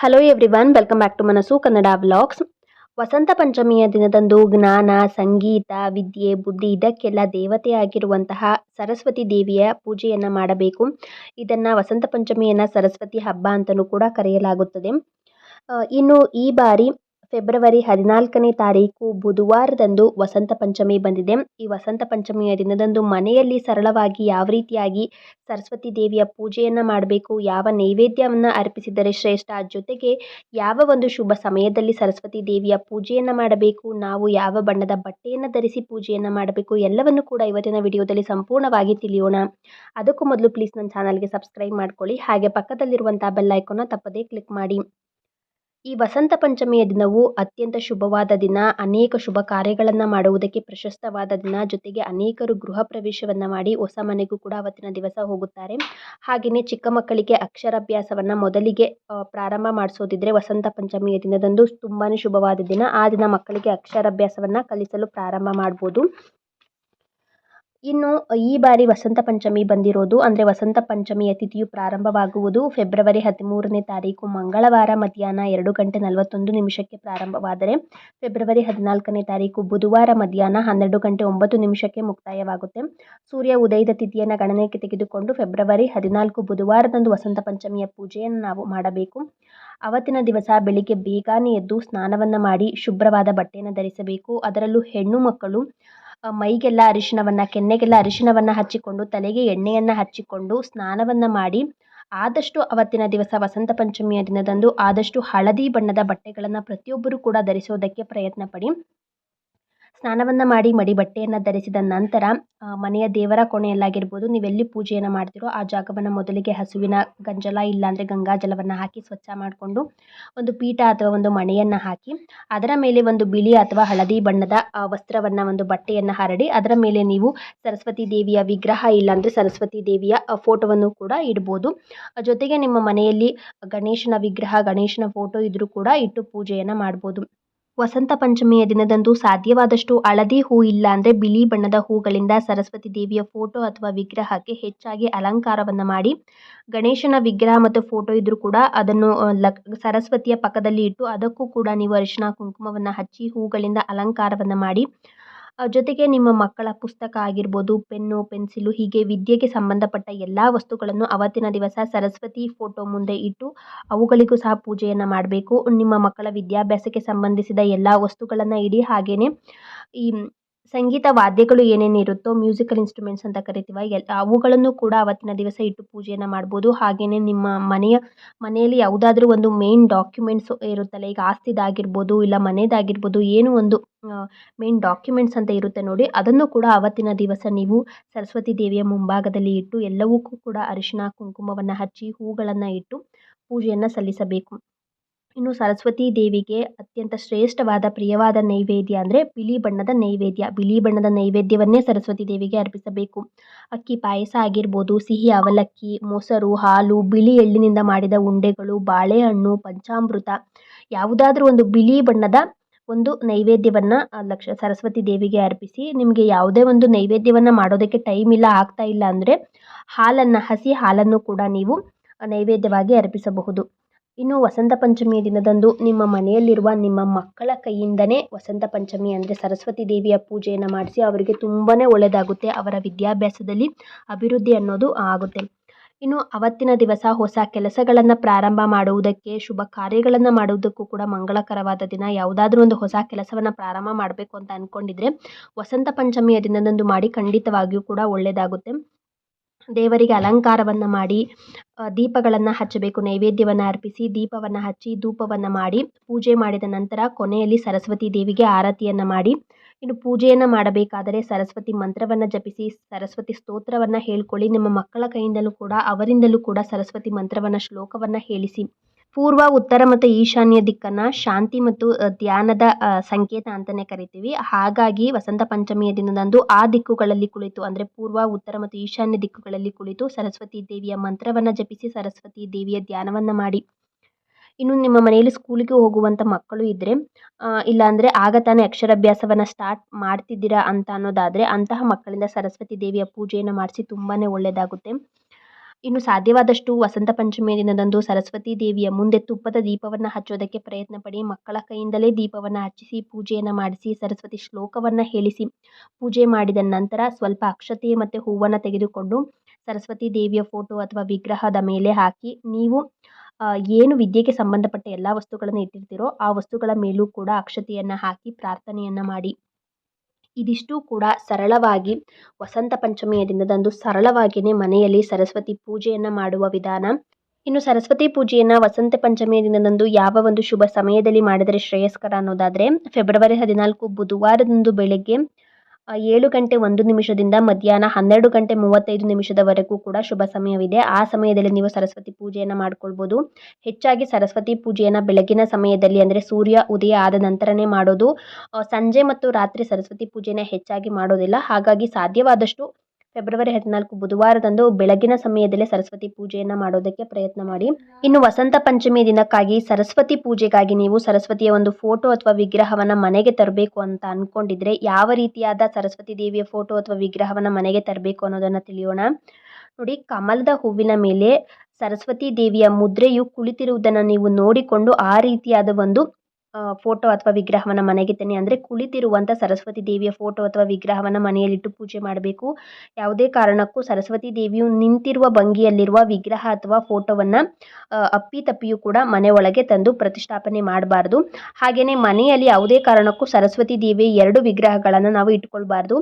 Hello everyone welcome back to Manasu Kannada vlogs ವಸಂತ ಪಂಚಮಿಯ ದಿನದಂದು ಜ್ಞಾನ, ಸಂಗೀತ, ವಿದ್ಯೆ, ಬುದ್ಧಿ ಇದಕ್ಕೆಲ್ಲ ದೇವತೆಯಾಗಿರುವಂತಹ ಸರಸ್ವತಿ ದೇವಿಯ ಪೂಜೆಯನ್ನು ಮಾಡಬೇಕು. ಇದನ್ನು ವಸಂತ ಪಂಚಮಿಯನ್ನು ಸರಸ್ವತಿ ಹಬ್ಬ ಅಂತಲೂ ಕೂಡ ಕರೆಯಲಾಗುತ್ತದೆ. ಇನ್ನು ಈ ಬಾರಿ ಫೆಬ್ರವರಿ ಹದಿನಾಲ್ಕನೇ ತಾರೀಕು ಬುಧವಾರದಂದು ವಸಂತ ಪಂಚಮಿ ಬಂದಿದೆ. ಈ ವಸಂತ ಪಂಚಮಿಯ ದಿನದಂದು ಮನೆಯಲ್ಲಿ ಸರಳವಾಗಿ ಯಾವ ರೀತಿಯಾಗಿ ಸರಸ್ವತಿ ದೇವಿಯ ಪೂಜೆಯನ್ನು ಮಾಡಬೇಕು, ಯಾವ ನೈವೇದ್ಯವನ್ನು ಅರ್ಪಿಸಿದರೆ ಶ್ರೇಷ್ಠ, ಜೊತೆಗೆ ಯಾವ ಒಂದು ಶುಭ ಸಮಯದಲ್ಲಿ ಸರಸ್ವತಿ ದೇವಿಯ ಪೂಜೆಯನ್ನು ಮಾಡಬೇಕು, ನಾವು ಯಾವ ಬಣ್ಣದ ಬಟ್ಟೆಯನ್ನು ಧರಿಸಿ ಪೂಜೆಯನ್ನು ಮಾಡಬೇಕು, ಎಲ್ಲವನ್ನು ಕೂಡ ಇವತ್ತಿನ ವಿಡಿಯೋದಲ್ಲಿ ಸಂಪೂರ್ಣವಾಗಿ ತಿಳಿಯೋಣ. ಅದಕ್ಕೂ ಮೊದಲು ಪ್ಲೀಸ್ ನನ್ನ ಚಾನಲ್ಗೆ ಸಬ್ಸ್ಕ್ರೈಬ್ ಮಾಡ್ಕೊಳ್ಳಿ. ಹಾಗೆ ಪಕ್ಕದಲ್ಲಿರುವಂಥ ಬೆಲ್ ಐಕೋನ ತಪ್ಪದೇ ಕ್ಲಿಕ್ ಮಾಡಿ. ಈ ವಸಂತ ಪಂಚಮಿಯ ದಿನವು ಅತ್ಯಂತ ಶುಭವಾದ ದಿನ. ಅನೇಕ ಶುಭ ಕಾರ್ಯಗಳನ್ನು ಮಾಡುವುದಕ್ಕೆ ಪ್ರಶಸ್ತವಾದ ದಿನ. ಜೊತೆಗೆ ಅನೇಕರು ಗೃಹ ಪ್ರವೇಶವನ್ನು ಮಾಡಿ ಹೊಸ ಮನೆಗೂ ಕೂಡ ಅವತ್ತಿನ ದಿವಸ ಹೋಗುತ್ತಾರೆ. ಹಾಗೆಯೇ ಚಿಕ್ಕ ಮಕ್ಕಳಿಗೆ ಅಕ್ಷರಾಭ್ಯಾಸವನ್ನು ಮೊದಲಿಗೆ ಪ್ರಾರಂಭ ಮಾಡಿಸೋದಿದ್ರೆ ವಸಂತ ಪಂಚಮಿಯ ದಿನದಂದು ತುಂಬಾ ಶುಭವಾದ ದಿನ. ಆ ದಿನ ಮಕ್ಕಳಿಗೆ ಅಕ್ಷರಾಭ್ಯಾಸವನ್ನು ಕಲಿಸಲು ಪ್ರಾರಂಭ ಮಾಡ್ಬೋದು. ಇನ್ನು ಈ ಬಾರಿ ವಸಂತ ಪಂಚಮಿ ಬಂದಿರೋದು, ಅಂದರೆ ವಸಂತ ಪಂಚಮಿಯ ತಿಥಿಯು ಪ್ರಾರಂಭವಾಗುವುದು ಫೆಬ್ರವರಿ ಹದಿಮೂರನೇ ತಾರೀಕು ಮಂಗಳವಾರ ಮಧ್ಯಾಹ್ನ ಎರಡು ಗಂಟೆ ನಲವತ್ತೊಂದು ನಿಮಿಷಕ್ಕೆ ಪ್ರಾರಂಭವಾದರೆ, ಫೆಬ್ರವರಿ ಹದಿನಾಲ್ಕನೇ ತಾರೀಕು ಬುಧವಾರ ಮಧ್ಯಾಹ್ನ ಹನ್ನೆರಡು ಗಂಟೆ ಒಂಬತ್ತು ನಿಮಿಷಕ್ಕೆ ಮುಕ್ತಾಯವಾಗುತ್ತೆ. ಸೂರ್ಯ ಉದಯದ ತಿಥಿಯನ್ನು ಗಣನೆಗೆ ತೆಗೆದುಕೊಂಡು ಫೆಬ್ರವರಿ ಹದಿನಾಲ್ಕು ಬುಧವಾರದಂದು ವಸಂತ ಪಂಚಮಿಯ ಪೂಜೆಯನ್ನು ನಾವು ಮಾಡಬೇಕು. ಅವತ್ತಿನ ದಿವಸ ಬೆಳಿಗ್ಗೆ ಬೇಗನೆ ಎದ್ದು ಸ್ನಾನವನ್ನು ಮಾಡಿ ಶುಭ್ರವಾದ ಬಟ್ಟೆಯನ್ನು ಧರಿಸಬೇಕು. ಅದರಲ್ಲೂ ಹೆಣ್ಣು ಮಕ್ಕಳು ಮೈಗೆಲ್ಲ ಅರಿಶಿಣವನ್ನು, ಕೆನ್ನೆಗೆಲ್ಲ ಅರಿಶಿಣವನ್ನು ಹಚ್ಚಿಕೊಂಡು, ತಲೆಗೆ ಎಣ್ಣೆಯನ್ನು ಹಚ್ಚಿಕೊಂಡು ಸ್ನಾನವನ್ನು ಮಾಡಿ, ಆದಷ್ಟು ಅವತ್ತಿನ ದಿವಸ ವಸಂತ ಪಂಚಮಿಯ ದಿನದಂದು ಆದಷ್ಟು ಹಳದಿ ಬಣ್ಣದ ಬಟ್ಟೆಗಳನ್ನು ಪ್ರತಿಯೊಬ್ಬರೂ ಕೂಡ ಧರಿಸೋದಕ್ಕೆ ಪ್ರಯತ್ನ ಪಡಿ ಸ್ನಾನವನ್ನು ಮಾಡಿ ಮಡಿ ಬಟ್ಟೆಯನ್ನು ಧರಿಸಿದ ನಂತರ ಮನೆಯ ದೇವರ ಕೋಣೆಯಲ್ಲಾಗಿರ್ಬೋದು, ನೀವೆಲ್ಲಿ ಪೂಜೆಯನ್ನು ಮಾಡ್ತೀರೋ ಆ ಜಾಗವನ್ನು ಮೊದಲಿಗೆ ಹಸುವಿನ ಗಂಜಲ, ಇಲ್ಲಾಂದರೆ ಗಂಗಾಜಲವನ್ನು ಹಾಕಿ ಸ್ವಚ್ಛ ಮಾಡಿಕೊಂಡು ಒಂದು ಪೀಠ ಅಥವಾ ಒಂದು ಮಣೆಯನ್ನು ಹಾಕಿ, ಅದರ ಮೇಲೆ ಒಂದು ಬಿಳಿ ಅಥವಾ ಹಳದಿ ಬಣ್ಣದ ವಸ್ತ್ರವನ್ನು ಒಂದು ಬಟ್ಟೆಯನ್ನು ಹರಡಿ, ಅದರ ಮೇಲೆ ನೀವು ಸರಸ್ವತಿ ದೇವಿಯ ವಿಗ್ರಹ, ಇಲ್ಲಾಂದರೆ ಸರಸ್ವತಿ ದೇವಿಯ ಫೋಟೋವನ್ನು ಕೂಡ ಇಡ್ಬೋದು. ಜೊತೆಗೆ ನಿಮ್ಮ ಮನೆಯಲ್ಲಿ ಗಣೇಶನ ವಿಗ್ರಹ, ಗಣೇಶನ ಫೋಟೋ ಇದ್ದರೂ ಕೂಡ ಇಟ್ಟು ಪೂಜೆಯನ್ನು ಮಾಡ್ಬೋದು. ವಸಂತ ಪಂಚಮಿಯ ದಿನದಂದು ಸಾಧ್ಯವಾದಷ್ಟು ಹಳದಿ ಹೂ ಇಲ್ಲ ಅಂದರೆ ಬಿಳಿ ಬಣ್ಣದ ಹೂಗಳಿಂದ ಸರಸ್ವತಿ ದೇವಿಯ ಫೋಟೋ ಅಥವಾ ವಿಗ್ರಹಕ್ಕೆ ಹೆಚ್ಚಾಗಿ ಅಲಂಕಾರವನ್ನು ಮಾಡಿ, ಗಣೇಶನ ವಿಗ್ರಹ ಮತ್ತು ಫೋಟೋ ಇದ್ದರೂ ಕೂಡ ಅದನ್ನು ಸರಸ್ವತಿಯ ಪಕ್ಕದಲ್ಲಿ ಇಟ್ಟು ಅದಕ್ಕೂ ಕೂಡ ನೀವು ಅರಿಶಿನ, ಕುಂಕುಮವನ್ನು ಹಚ್ಚಿ ಹೂಗಳಿಂದ ಅಲಂಕಾರವನ್ನು ಮಾಡಿ ಜೊತೆಗೆ ನಿಮ್ಮ ಮಕ್ಕಳ ಪುಸ್ತಕ ಆಗಿರ್ಬೋದು, ಪೆನ್ನು, ಪೆನ್ಸಿಲು, ಹೀಗೆ ವಿದ್ಯೆಗೆ ಸಂಬಂಧಪಟ್ಟ ಎಲ್ಲ ವಸ್ತುಗಳನ್ನು ಅವತ್ತಿನ ದಿವಸ ಸರಸ್ವತಿ ಫೋಟೋ ಮುಂದೆ ಇಟ್ಟು ಅವುಗಳಿಗೂ ಸಹ ಪೂಜೆಯನ್ನು ಮಾಡಬೇಕು. ನಿಮ್ಮ ಮಕ್ಕಳ ವಿದ್ಯಾಭ್ಯಾಸಕ್ಕೆ ಸಂಬಂಧಿಸಿದ ಎಲ್ಲ ವಸ್ತುಗಳನ್ನು ಇಡಿ. ಹಾಗೆಯೇ ಈ ಸಂಗೀತ ವಾದ್ಯಗಳು ಏನೇನು ಇರುತ್ತೋ ಮ್ಯೂಸಿಕಲ್ ಇನ್ಸ್ಟ್ರುಮೆಂಟ್ಸ್ ಅಂತ ಕರಿತೀವ, ಎಲ್, ಅವುಗಳನ್ನು ಕೂಡ ಅವತ್ತಿನ ದಿವಸ ಇಟ್ಟು ಪೂಜೆಯನ್ನು ಮಾಡ್ಬೋದು. ಹಾಗೆಯೇ ನಿಮ್ಮ ಮನೆಯ, ಮನೆಯಲ್ಲಿ ಯಾವುದಾದ್ರೂ ಒಂದು ಮೇನ್ ಡಾಕ್ಯುಮೆಂಟ್ಸ್ ಇರುತ್ತಲ್ಲ, ಈಗ ಆಸ್ತಿದಾಗಿರ್ಬೋದು ಇಲ್ಲ ಮನೆದಾಗಿರ್ಬೋದು, ಏನು ಒಂದು ಮೇನ್ ಡಾಕ್ಯುಮೆಂಟ್ಸ್ ಅಂತ ಇರುತ್ತೆ ನೋಡಿ, ಅದನ್ನು ಕೂಡ ಅವತ್ತಿನ ದಿವಸ ನೀವು ಸರಸ್ವತಿ ದೇವಿಯ ಮುಂಭಾಗದಲ್ಲಿ ಇಟ್ಟು ಎಲ್ಲವಕ್ಕೂ ಕೂಡ ಅರಿಶಿನ ಕುಂಕುಮವನ್ನು ಹಚ್ಚಿ ಹೂಗಳನ್ನು ಇಟ್ಟು ಪೂಜೆಯನ್ನು ಸಲ್ಲಿಸಬೇಕು. ಇನ್ನು ಸರಸ್ವತಿ ದೇವಿಗೆ ಅತ್ಯಂತ ಶ್ರೇಷ್ಠವಾದ ಪ್ರಿಯವಾದ ನೈವೇದ್ಯ ಅಂದರೆ ಬಿಳಿ ಬಣ್ಣದ ನೈವೇದ್ಯ. ಬಿಳಿ ಬಣ್ಣದ ನೈವೇದ್ಯವನ್ನೇ ಸರಸ್ವತಿ ದೇವಿಗೆ ಅರ್ಪಿಸಬೇಕು. ಅಕ್ಕಿ ಪಾಯಸ ಆಗಿರ್ಬೋದು, ಸಿಹಿ ಅವಲಕ್ಕಿ, ಮೊಸರು, ಹಾಲು, ಬಿಳಿ ಎಳ್ಳಿನಿಂದ ಮಾಡಿದ ಉಂಡೆಗಳು, ಬಾಳೆಹಣ್ಣು, ಪಂಚಾಮೃತ, ಯಾವುದಾದ್ರೂ ಒಂದು ಬಿಳಿ ಬಣ್ಣದ ಒಂದು ನೈವೇದ್ಯವನ್ನು ಲಕ್ಷ, ಸರಸ್ವತಿ ದೇವಿಗೆ ಅರ್ಪಿಸಿ ನಿಮಗೆ ಯಾವುದೇ ಒಂದು ನೈವೇದ್ಯವನ್ನು ಮಾಡೋದಕ್ಕೆ ಟೈಮ್ ಇಲ್ಲ, ಆಗ್ತಾ ಇಲ್ಲ ಅಂದರೆ ಹಾಲನ್ನು, ಹಸಿ ಹಾಲನ್ನು ಕೂಡ ನೀವು ನೈವೇದ್ಯವಾಗಿ ಅರ್ಪಿಸಬಹುದು. ಇನ್ನು ವಸಂತ ಪಂಚಮಿಯ ದಿನದಂದು ನಿಮ್ಮ ಮನೆಯಲ್ಲಿರುವ ನಿಮ್ಮ ಮಕ್ಕಳ ಕೈಯಿಂದನೇ ವಸಂತ ಪಂಚಮಿ ಅಂದರೆ ಸರಸ್ವತಿ ದೇವಿಯ ಪೂಜೆಯನ್ನು ಮಾಡಿಸಿ ಅವರಿಗೆ ತುಂಬಾ ಒಳ್ಳೆಯದಾಗುತ್ತೆ ಅವರ ವಿದ್ಯಾಭ್ಯಾಸದಲ್ಲಿ ಅಭಿವೃದ್ಧಿ ಅನ್ನೋದು ಆಗುತ್ತೆ. ಇನ್ನು ಅವತ್ತಿನ ದಿವಸ ಹೊಸ ಕೆಲಸಗಳನ್ನು ಪ್ರಾರಂಭ ಮಾಡುವುದಕ್ಕೆ, ಶುಭ ಕಾರ್ಯಗಳನ್ನು ಮಾಡುವುದಕ್ಕೂ ಕೂಡ ಮಂಗಳಕರವಾದ ದಿನ. ಯಾವುದಾದ್ರೂ ಒಂದು ಹೊಸ ಕೆಲಸವನ್ನು ಪ್ರಾರಂಭ ಮಾಡಬೇಕು ಅಂತ ಅಂದ್ಕೊಂಡಿದ್ರೆ ವಸಂತ ಪಂಚಮಿಯ ದಿನದಂದು ಮಾಡಿ ಖಂಡಿತವಾಗಿಯೂ ಕೂಡ ಒಳ್ಳೆಯದಾಗುತ್ತೆ ದೇವರಿಗೆ ಅಲಂಕಾರವನ್ನು ಮಾಡಿ ದೀಪಗಳನ್ನು ಹಚ್ಚಬೇಕು, ನೈವೇದ್ಯವನ್ನು ಅರ್ಪಿಸಿ, ದೀಪವನ್ನು ಹಚ್ಚಿ, ಧೂಪವನ್ನು ಮಾಡಿ, ಪೂಜೆ ಮಾಡಿದ ನಂತರ ಕೊನೆಯಲ್ಲಿ ಸರಸ್ವತಿ ದೇವಿಗೆ ಆರತಿಯನ್ನು ಮಾಡಿ. ಇನ್ನು ಪೂಜೆಯನ್ನು ಮಾಡಬೇಕಾದರೆ ಸರಸ್ವತಿ ಮಂತ್ರವನ್ನು ಜಪಿಸಿ, ಸರಸ್ವತಿ ಸ್ತೋತ್ರವನ್ನು ಹೇಳ್ಕೊಳ್ಳಿ. ನಿಮ್ಮ ಮಕ್ಕಳ ಕೈಯಿಂದಲೂ ಕೂಡ, ಅವರಿಂದಲೂ ಕೂಡ ಸರಸ್ವತಿ ಮಂತ್ರವನ್ನು ಶ್ಲೋಕವನ್ನು ಹೇಳಿಸಿ. ಪೂರ್ವ, ಉತ್ತರ ಮತ್ತು ಈಶಾನ್ಯ ದಿಕ್ಕನ್ನು ಶಾಂತಿ ಮತ್ತು ಧ್ಯಾನದ ಸಂಕೇತ ಅಂತಲೇ ಕರಿತೀವಿ. ಹಾಗಾಗಿ ವಸಂತ ಪಂಚಮಿಯ ದಿನದಂದು ಆ ದಿಕ್ಕುಗಳಲ್ಲಿ ಕುಳಿತು, ಅಂದರೆ ಪೂರ್ವ, ಉತ್ತರ ಮತ್ತು ಈಶಾನ್ಯ ದಿಕ್ಕುಗಳಲ್ಲಿ ಕುಳಿತು ಸರಸ್ವತಿ ದೇವಿಯ ಮಂತ್ರವನ್ನು ಜಪಿಸಿ ಸರಸ್ವತಿ ದೇವಿಯ ಧ್ಯಾನವನ್ನು ಮಾಡಿ. ಇನ್ನು ನಿಮ್ಮ ಮನೆಯಲ್ಲಿ ಸ್ಕೂಲಿಗೆ ಹೋಗುವಂಥ ಮಕ್ಕಳು ಇದ್ದರೆ ಇಲ್ಲಾಂದರೆ ಆಗ ತಾನೇ ಅಕ್ಷರಾಭ್ಯಾಸವನ್ನು ಸ್ಟಾರ್ಟ್ ಮಾಡ್ತಿದ್ದೀರಾ ಅಂತ ಅನ್ನೋದಾದರೆ ಅಂತಹ ಮಕ್ಕಳಿಂದ ಸರಸ್ವತಿ ದೇವಿಯ ಪೂಜೆಯನ್ನು ಮಾಡಿಸಿ ತುಂಬಾ ಒಳ್ಳೆಯದಾಗುತ್ತೆ ಇನ್ನು ಸಾಧ್ಯವಾದಷ್ಟು ವಸಂತ ಪಂಚಮಿಯ ದಿನದಂದು ಸರಸ್ವತಿ ದೇವಿಯ ಮುಂದೆ ತುಪ್ಪದ ದೀಪವನ್ನು ಹಚ್ಚೋದಕ್ಕೆ ಪ್ರಯತ್ನ ಪಡಿ, ಮಕ್ಕಳ ಕೈಯಿಂದಲೇ ದೀಪವನ್ನು ಹಚ್ಚಿಸಿ, ಪೂಜೆಯನ್ನು ಮಾಡಿಸಿ, ಸರಸ್ವತಿ ಶ್ಲೋಕವನ್ನು ಹೇಳಿಸಿ. ಪೂಜೆ ಮಾಡಿದ ನಂತರ ಸ್ವಲ್ಪ ಅಕ್ಷತೆ ಮತ್ತು ಹೂವನ್ನು ತೆಗೆದುಕೊಂಡು ಸರಸ್ವತಿ ದೇವಿಯ ಫೋಟೋ ಅಥವಾ ವಿಗ್ರಹದ ಮೇಲೆ ಹಾಕಿ, ನೀವು ಏನು ವಿದ್ಯೆಗೆ ಸಂಬಂಧಪಟ್ಟ ಎಲ್ಲ ವಸ್ತುಗಳನ್ನು ಇಟ್ಟಿರ್ತೀರೋ ಆ ವಸ್ತುಗಳ ಮೇಲೂ ಕೂಡ ಅಕ್ಷತೆಯನ್ನು ಹಾಕಿ ಪ್ರಾರ್ಥನೆಯನ್ನು ಮಾಡಿ. ಇದಿಷ್ಟು ಕೂಡ ಸರಳವಾಗಿ ವಸಂತ ಪಂಚಮಿಯ ದಿನದಂದು ಸರಳವಾಗಿಯೇ ಮನೆಯಲ್ಲಿ ಸರಸ್ವತಿ ಪೂಜೆಯನ್ನು ಮಾಡುವ ವಿಧಾನ. ಇನ್ನು ಸರಸ್ವತಿ ಪೂಜೆಯನ್ನು ವಸಂತ ಪಂಚಮಿಯ ದಿನದಂದು ಯಾವ ಒಂದು ಶುಭ ಸಮಯದಲ್ಲಿ ಮಾಡಿದರೆ ಶ್ರೇಯಸ್ಕರ ಅನ್ನೋದಾದರೆ, ಫೆಬ್ರವರಿ ಹದಿನಾಲ್ಕು ಬುಧವಾರದಂದು ಬೆಳಗ್ಗೆ ಏಳು ಗಂಟೆ ಒಂದು ನಿಮಿಷದಿಂದ ಮಧ್ಯಾಹ್ನ ಹನ್ನೆರಡು ಗಂಟೆ ಮೂವತ್ತೈದು ನಿಮಿಷದವರೆಗೂ ಕೂಡ ಶುಭ ಸಮಯವಿದೆ. ಆ ಸಮಯದಲ್ಲಿ ನೀವು ಸರಸ್ವತಿ ಪೂಜೆಯನ್ನು ಮಾಡ್ಕೊಳ್ಬೋದು. ಹೆಚ್ಚಾಗಿ ಸರಸ್ವತಿ ಪೂಜೆಯನ್ನು ಬೆಳಗಿನ ಸಮಯದಲ್ಲಿ ಅಂದರೆ ಸೂರ್ಯ ಉದಯ ಆದ ನಂತರನೇ ಮಾಡೋದು. ಸಂಜೆ ಮತ್ತು ರಾತ್ರಿ ಸರಸ್ವತಿ ಪೂಜೆನ ಹೆಚ್ಚಾಗಿ ಮಾಡೋದಿಲ್ಲ. ಹಾಗಾಗಿ ಸಾಧ್ಯವಾದಷ್ಟು ಫೆಬ್ರವರಿ ಹದಿನಾಲ್ಕು ಬುಧವಾರದಂದು ಬೆಳಗಿನ ಸಮಯದಲ್ಲೇ ಸರಸ್ವತಿ ಪೂಜೆಯನ್ನು ಮಾಡೋದಕ್ಕೆ ಪ್ರಯತ್ನ ಮಾಡಿ. ಇನ್ನು ವಸಂತ ಪಂಚಮಿ ದಿನಕ್ಕಾಗಿ ಸರಸ್ವತಿ ಪೂಜೆಗಾಗಿ ನೀವು ಸರಸ್ವತಿಯ ಒಂದು ಫೋಟೋ ಅಥವಾ ವಿಗ್ರಹವನ್ನು ಮನೆಗೆ ತರಬೇಕು ಅಂತ ಅಂದ್ಕೊಂಡಿದ್ರೆ ಯಾವ ರೀತಿಯಾದ ಸರಸ್ವತಿ ದೇವಿಯ ಫೋಟೋ ಅಥವಾ ವಿಗ್ರಹವನ್ನು ಮನೆಗೆ ತರಬೇಕು ಅನ್ನೋದನ್ನು ತಿಳಿಯೋಣ. ನೋಡಿ, ಕಮಲದ ಹೂವಿನ ಮೇಲೆ ಸರಸ್ವತಿ ದೇವಿಯ ಮುದ್ರೆಯು ಕುಳಿತಿರುವುದನ್ನು ನೀವು ನೋಡಿಕೊಂಡು ಆ ರೀತಿಯಾದ ಒಂದು ಫೋಟೋ ಅಥವಾ ವಿಗ್ರಹವನ್ನು ಮನೆಗೆ ತನ್ನಿ. ಅಂದರೆ ಕುಳಿತಿರುವಂಥ ಸರಸ್ವತಿ ದೇವಿಯ ಫೋಟೋ ಅಥವಾ ವಿಗ್ರಹವನ್ನು ಮನೆಯಲ್ಲಿಟ್ಟು ಪೂಜೆ ಮಾಡಬೇಕು. ಯಾವುದೇ ಕಾರಣಕ್ಕೂ ಸರಸ್ವತಿ ದೇವಿಯು ನಿಂತಿರುವ ಭಂಗಿಯಲ್ಲಿರುವ ವಿಗ್ರಹ ಅಥವಾ ಫೋಟೋವನ್ನು ಅಪ್ಪಿತಪ್ಪಿಯೂ ಕೂಡ ಮನೆ ಒಳಗೆ ತಂದು ಪ್ರತಿಷ್ಠಾಪನೆ ಮಾಡಬಾರ್ದು. ಹಾಗೆಯೇ ಮನೆಯಲ್ಲಿ ಯಾವುದೇ ಕಾರಣಕ್ಕೂ ಸರಸ್ವತಿ ದೇವಿಯ ಎರಡು ವಿಗ್ರಹಗಳನ್ನು ನಾವು ಇಟ್ಕೊಳ್ಬಾರ್ದು.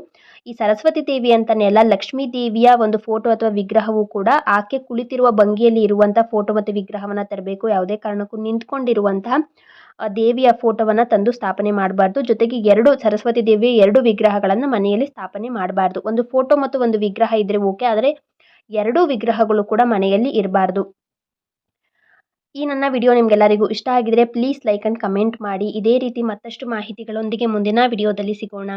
ಈ ಸರಸ್ವತಿ ದೇವಿ ಅಂತಲೇ ಅಲ್ಲ, ಲಕ್ಷ್ಮೀ ದೇವಿಯ ಒಂದು ಫೋಟೋ ಅಥವಾ ವಿಗ್ರಹವು ಕೂಡ ಆಕೆ ಕುಳಿತಿರುವ ಭಂಗಿಯಲ್ಲಿ ಇರುವಂಥ ಫೋಟೋ ಮತ್ತು ವಿಗ್ರಹವನ್ನು ತರಬೇಕು. ಯಾವುದೇ ಕಾರಣಕ್ಕೂ ನಿಂತ್ಕೊಂಡಿರುವಂತಹ ದೇವಿಯ ಫೋಟೋವನ್ನು ತಂದು ಸ್ಥಾಪನೆ ಮಾಡಬಾರ್ದು. ಜೊತೆಗೆ ಎರಡು ಸರಸ್ವತಿ ದೇವಿಯ ಎರಡು ವಿಗ್ರಹಗಳನ್ನು ಮನೆಯಲ್ಲಿ ಸ್ಥಾಪನೆ ಮಾಡಬಾರ್ದು. ಒಂದು ಫೋಟೋ ಮತ್ತು ಒಂದು ವಿಗ್ರಹ ಇದ್ದರೆ ಓಕೆ, ಆದರೆ ಎರಡೂ ವಿಗ್ರಹಗಳು ಕೂಡ ಮನೆಯಲ್ಲಿ ಇರಬಾರ್ದು. ಈ ನನ್ನ ವಿಡಿಯೋ ನಿಮಗೆಲ್ಲರಿಗೂ ಇಷ್ಟ ಆಗಿದ್ರೆ ಪ್ಲೀಸ್ ಲೈಕ್ ಆ್ಯಂಡ್ ಕಮೆಂಟ್ ಮಾಡಿ. ಇದೇ ರೀತಿ ಮತ್ತಷ್ಟು ಮಾಹಿತಿಗಳೊಂದಿಗೆ ಮುಂದಿನ ವಿಡಿಯೋದಲ್ಲಿ ಸಿಗೋಣ.